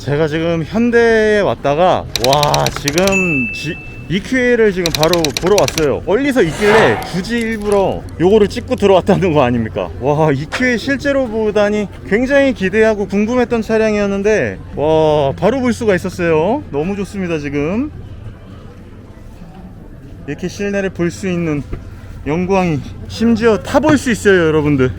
제가 지금 현대에 왔다가 와 지금 G, EQA를 지금 바로 보러 왔어요. 멀리서 있길래 굳이 일부러 요거를 찍고 들어왔다는 거 아닙니까? 와 EQA 실제로 보다니 굉장히 기대하고 궁금했던 차량이었는데 와 바로 볼 수가 있었어요. 너무 좋습니다 지금. 이렇게 실내를 볼 수 있는 영광이 심지어 타볼 수 있어요 여러분들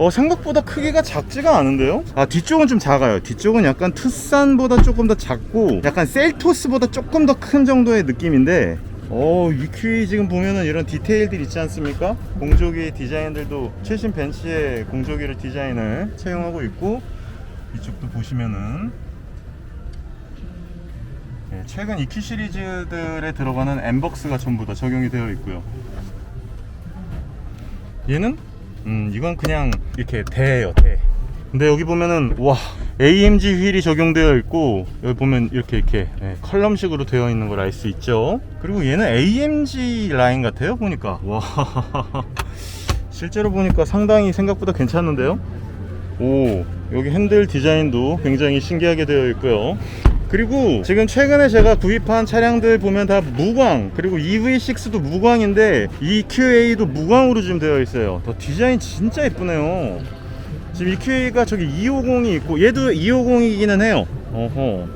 어 생각보다 크기가 작지가 않은데요? 아 뒤쪽은 좀 작아요 뒤쪽은 약간 투싼보다 조금 더 작고 약간 셀토스보다 조금 더 큰 정도의 느낌인데 어 EQE 지금 보면은 이런 디테일들 있지 않습니까? 공조기 디자인들도 최신 벤츠의 공조기를 디자인을 채용하고 있고 이쪽도 보시면은 네, 최근 EQ 시리즈들에 들어가는 엠벅스가 전부 다 적용이 되어 있고요 얘는 음 이건 그냥 이렇게 대예요 대. 근데 여기 보면은 와 AMG 휠이 적용되어 있고 여기 보면 이렇게 이렇게 예, 컬럼식으로 되어 있는 걸 알 수 있죠. 그리고 얘는 AMG 라인 같아요 보니까. 와. 실제로 보니까 상당히 생각보다 괜찮은데요? 오 여기 핸들 디자인도 굉장히 신기하게 되어 있고요 그리고 지금 최근에 제가 구입한 차량들 보면 다 무광 그리고 EV6도 무광인데 EQA도 무광으로 지금 되어 있어요. 더 디자인 진짜 예쁘네요. 지금 EQA가 저기 250이 있고 얘도 250이기는 해요. 어허.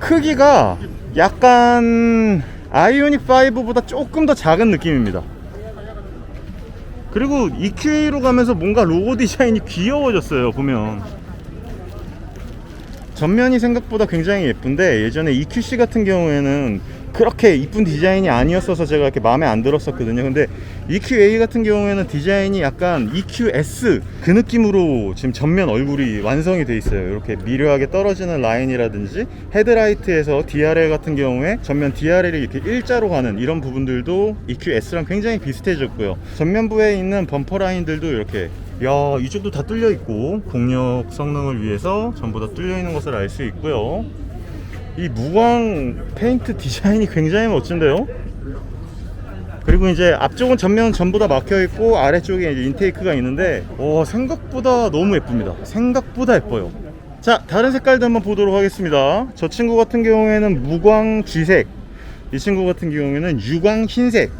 크기가 약간 아이오닉 5보다 조금 더 작은 느낌입니다. 그리고 EQA로 가면서 뭔가 로고 디자인이 귀여워졌어요 보면 전면이 생각보다 굉장히 예쁜데 예전에 EQC 같은 경우에는 그렇게 이쁜 디자인이 아니었어서 제가 이렇게 마음에 안 들었었거든요. 근데 EQA 같은 경우에는 디자인이 약간 EQS 그 느낌으로 지금 전면 얼굴이 완성이 돼 있어요. 이렇게 미려하게 떨어지는 라인이라든지 헤드라이트에서 DRL 같은 경우에 전면 DRL이 이렇게 일자로 가는 이런 부분들도 EQS랑 굉장히 비슷해졌고요. 전면부에 있는 범퍼 라인들도 이렇게 야 이쪽도 다 뚫려 있고 공력 성능을 위해서 전부 다 뚫려 있는 것을 알 수 있고요. 이 무광 페인트 디자인이 굉장히 멋진데요? 그리고 이제 앞쪽은 전면 전부 다 막혀 있고 아래쪽에 이제 인테이크가 있는데 오 생각보다 너무 예쁩니다. 생각보다 예뻐요. 자 다른 색깔도 한번 보도록 하겠습니다. 저 친구 같은 경우에는 무광 쥐색 이 친구 같은 경우에는 유광 흰색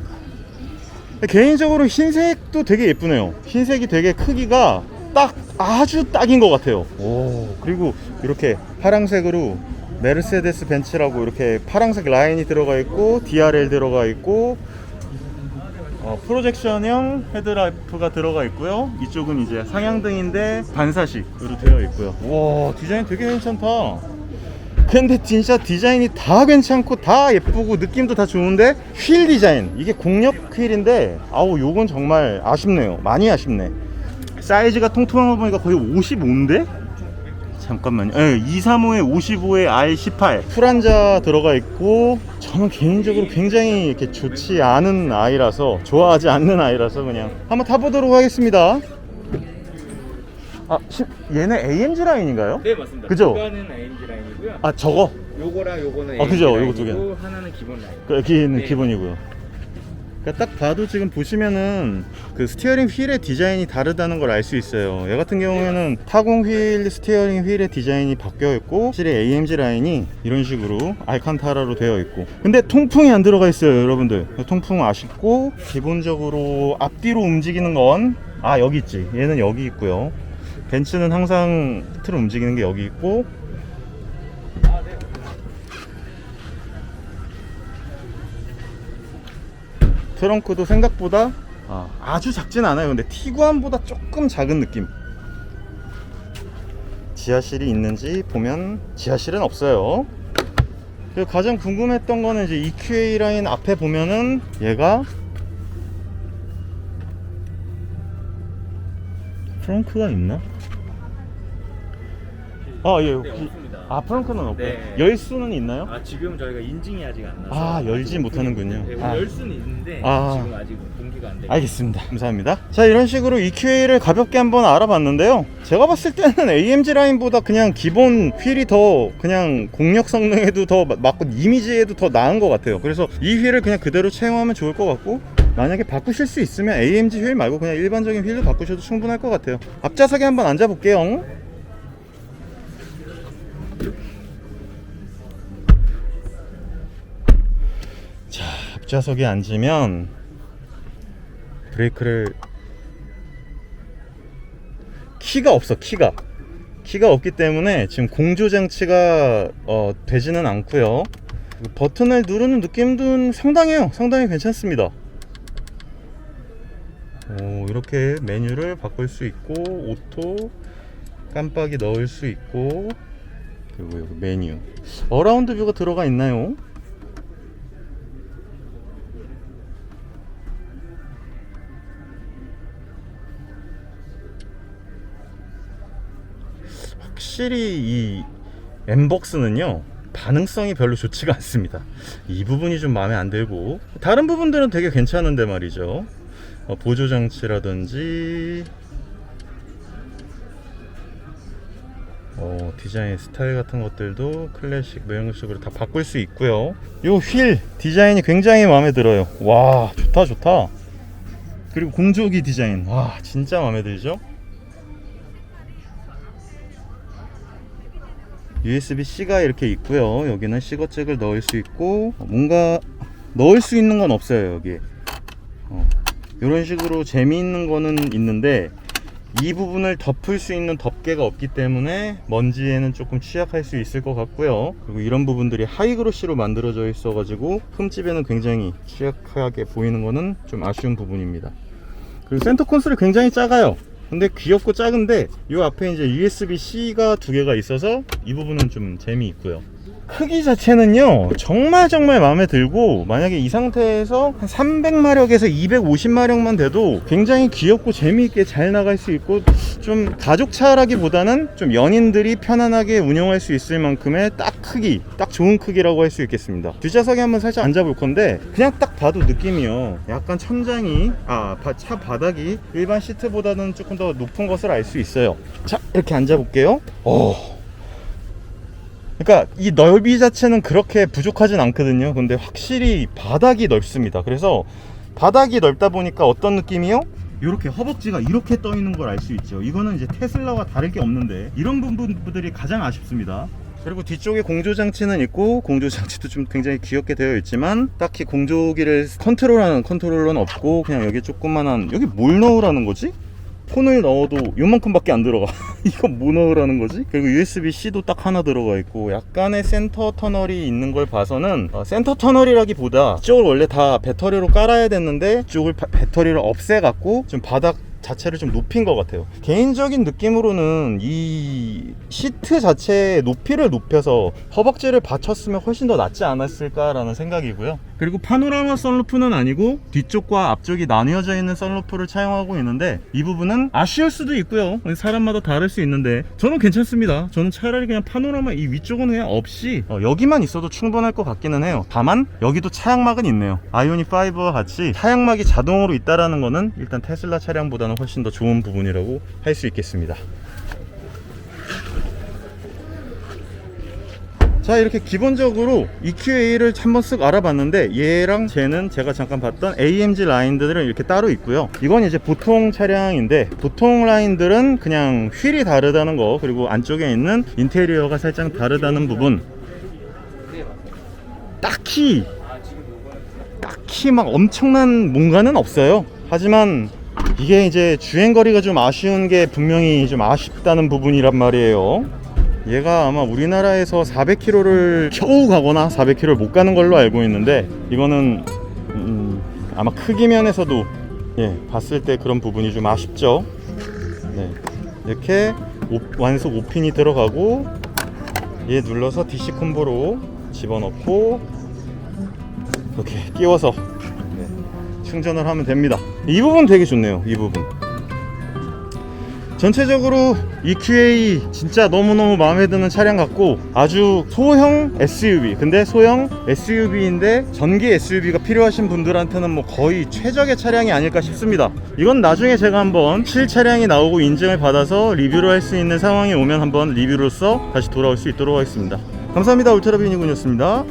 개인적으로 흰색도 되게 예쁘네요. 흰색이 되게 크기가 딱 아주 딱인 것 같아요. 오 그리고 이렇게 파랑색으로 메르세데스 벤츠라고 이렇게 파랑색 라인이 들어가 있고 DRL 들어가 있고 어, 프로젝션형 헤드라이프가 들어가 있고요. 이쪽은 이제 상향등인데 반사식으로 되어 있고요. 와 디자인 되게 괜찮다 근데 진짜 디자인이 다 괜찮고 다 예쁘고 느낌도 다 좋은데 휠 디자인. 이게 공력 휠인데 아우 요건 정말 아쉽네요. 많이 아쉽네. 사이즈가 통통한 거 보니까 거의 55인데? 잠깐만요. 예, 235에 55에 R18 풀한자 들어가 있고 저는 개인적으로 굉장히 이렇게 좋지 않은 아이라서 좋아하지 않는 아이라서 그냥 한번 타보도록 하겠습니다 아 시- 얘는 AMG 라인인가요? 네 맞습니다. 그죠? 그거는 AMG 라인이고요. 아 저거 요거랑 요거는 아, 그죠? AMG 요거 두 라인이고 하나는 기본 라인. 그 여기는 네. 기본이고요. 그러니까 딱 봐도 지금 보시면은 그 스티어링 휠의 디자인이 다르다는 걸 알 수 있어요. 얘 같은 경우에는 타공 휠 스티어링 휠의 디자인이 바뀌어 있고 확실히 AMG 라인이 이런 식으로 알칸타라로 되어 있고 근데 통풍이 안 들어가 있어요, 여러분들. 통풍 아쉽고 기본적으로 앞뒤로 움직이는 건 아 여기 있지. 얘는 여기 있고요. 벤츠는 항상 끝으로 움직이는 게 여기 있고 트렁크도 생각보다 아, 주 작진 않아요. 근데 티구안보다 조금 작은 느낌. 지하실이 있는지 보면 지하실은 없어요. 가장 궁금했던 거는 이제 EQA 라인 앞에 보면은 얘가 트렁크가 있나? 아, 예. 네 이- 없습니다. 아, 트렁크는 없고. 네. 열 수는 있나요? 아 지금 저희가 인증이 아직 안 나서. 아, 열지 못하는군요. 네, 아. 열 수는 있는데 아. 지금 아직 공개가 안 돼. 알겠습니다. 감사합니다. 자, 이런 식으로 EQA를 가볍게 한번 알아봤는데요. 제가 봤을 때는 AMG 라인보다 그냥 기본 휠이 더 그냥 공력 성능에도 더 마- 맞고 이미지에도 더 나은 것 같아요. 그래서 이 휠을 그냥 그대로 채용하면 좋을 것 같고 만약에 바꾸실 수 있으면 AMG 휠 말고 그냥 일반적인 휠로 바꾸셔도 충분할 것 같아요. 앞좌석에 한번 앉아 볼게요. 자 앞좌석에 앉으면 브레이크를 키가 없어 키가. 키가 없기 때문에 지금 공조 장치가 어, 되지는 않고요. 그 버튼을 누르는 느낌도 상당해요. 상당히 괜찮습니다. 오, 이렇게 메뉴를 바꿀 수 있고 오토 깜빡이 넣을 수 있고 그리고 여기 메뉴. 어라운드 뷰가 들어가 있나요? 확실히 이 엠벅스는요 반응성이 별로 좋지가 않습니다. 이 부분이 좀 마음에 안 들고 다른 부분들은 되게 괜찮은데 말이죠. 어, 보조 장치라든지 어, 디자인 스타일 같은 것들도 클래식 뭐 이런 식으로 다 바꿀 수 있고요. 요휠 디자인이 굉장히 마음에 들어요. 와 좋다 좋다. 그리고 공조기 디자인. 와 진짜 마음에 들죠? USB-C가 이렇게 있고요. 여기는 시거잭을 넣을 수 있고 뭔가 넣을 수 있는 건 없어요. 여기 어, 이런 식으로 재미있는 거는 있는데 이 부분을 덮을 수 있는 덮개가 없기 때문에 먼지에는 조금 취약할 수 있을 것 같고요. 그리고 이런 부분들이 하이그로시로 만들어져 있어 가지고 흠집에는 굉장히 취약하게 보이는 거는 좀 아쉬운 부분입니다. 그리고 센터 콘솔이 굉장히 작아요. 근데 귀엽고 작은데 이 앞에 이제 USB-C가 두 개가 있어서 이 부분은 좀 재미있고요. 크기 자체는요 정말 정말 마음에 들고 만약에 이 상태에서 한 300마력에서 250마력만 돼도 굉장히 귀엽고 재미있게 잘 나갈 수 있고 좀 가족차라기보다는 좀 연인들이 편안하게 운영할 수 있을 만큼의 딱 크기 딱 좋은 크기라고 할 수 있겠습니다. 뒷좌석에 한번 살짝 앉아볼 건데 그냥 딱 봐도 느낌이요. 약간 천장이 아 차 바닥이 일반 시트보다는 조금 더 높은 것을 알 수 있어요. 자 이렇게 앉아볼게요. 어 그러니까 이 넓이 자체는 그렇게 부족하진 않거든요. 근데 확실히 바닥이 넓습니다. 그래서 바닥이 넓다 보니까 어떤 느낌이요? 이렇게 허벅지가 이렇게 떠 있는 걸 알 수 있죠. 이거는 이제 테슬라와 다를 게 없는데 이런 부분들이 가장 아쉽습니다. 그리고 뒤쪽에 공조 장치는 있고 공조 장치도 좀 굉장히 귀엽게 되어 있지만 딱히 공조기를 컨트롤하는 컨트롤러는 없고 그냥 여기 조그만한 여기 뭘 넣으라는 거지? 폰을 넣어도 요만큼밖에 안 들어가 이거 뭐 넣으라는 거지? 그리고 USB-C도 딱 하나 들어가 있고 약간의 센터 터널이 있는 걸 봐서는 어, 센터 터널이라기보다 이쪽을 원래 다 배터리로 깔아야 됐는데 이쪽을 바- 배터리를 없애갖고 좀 바닥 자체를 좀 높인 것 같아요. 개인적인 느낌으로는 이 시트 자체의 높이를 높여서 허벅지를 받쳤으면 훨씬 더 낫지 않았을까라는 생각이고요. 그리고 파노라마 썬루프는 아니고 뒤쪽과 앞쪽이 나뉘어져 있는 썬루프를 차용하고 있는데 이 부분은 아쉬울 수도 있고요. 사람마다 다를 수 있는데 저는 괜찮습니다. 저는 차라리 그냥 파노라마 이 위쪽은 그냥 없이 어, 여기만 있어도 충분할 것 같기는 해요. 다만 여기도 차양막은 있네요. 아이오닉 5와 같이 차양막이 자동으로 있다라는 거는 일단 테슬라 차량보다는 훨씬 더 좋은 부분이라고 할 수 있겠습니다. 자 이렇게 기본적으로 EQA를 한번 쓱 알아봤는데 얘랑 쟤는 제가 잠깐 봤던 AMG 라인들은 이렇게 따로 있고요. 이건 이제 보통 차량인데 보통 라인들은 그냥 휠이 다르다는 거 그리고 안쪽에 있는 인테리어가 살짝 다르다는 부분. 딱히 딱히 막 엄청난 뭔가는 없어요. 하지만 이게 이제 주행거리가 좀 아쉬운 게 분명히 좀 아쉽다는 부분이란 말이에요 얘가 아마 우리나라에서 400km를 겨우 가거나 400km를 못 가는 걸로 알고 있는데 이거는 음, 아마 크기 면에서도 예, 봤을 때 그런 부분이 좀 아쉽죠. 네, 이렇게 오- 완속 5핀이 들어가고 얘 눌러서 DC 콤보로 집어넣고 이렇게 끼워서 네, 충전을 하면 됩니다. 이 부분 되게 좋네요. 이 부분. 전체적으로 EQA 진짜 너무너무 마음에 드는 차량 같고 아주 소형 SUV 근데 소형 SUV인데 전기 SUV가 필요하신 분들한테는 뭐 거의 최적의 차량이 아닐까 싶습니다. 이건 나중에 제가 한번 실차량이 나오고 인증을 받아서 리뷰를 할 수 있는 상황이 오면 한번 리뷰로서 다시 돌아올 수 있도록 하겠습니다. 감사합니다. 울트라비니군이었습니다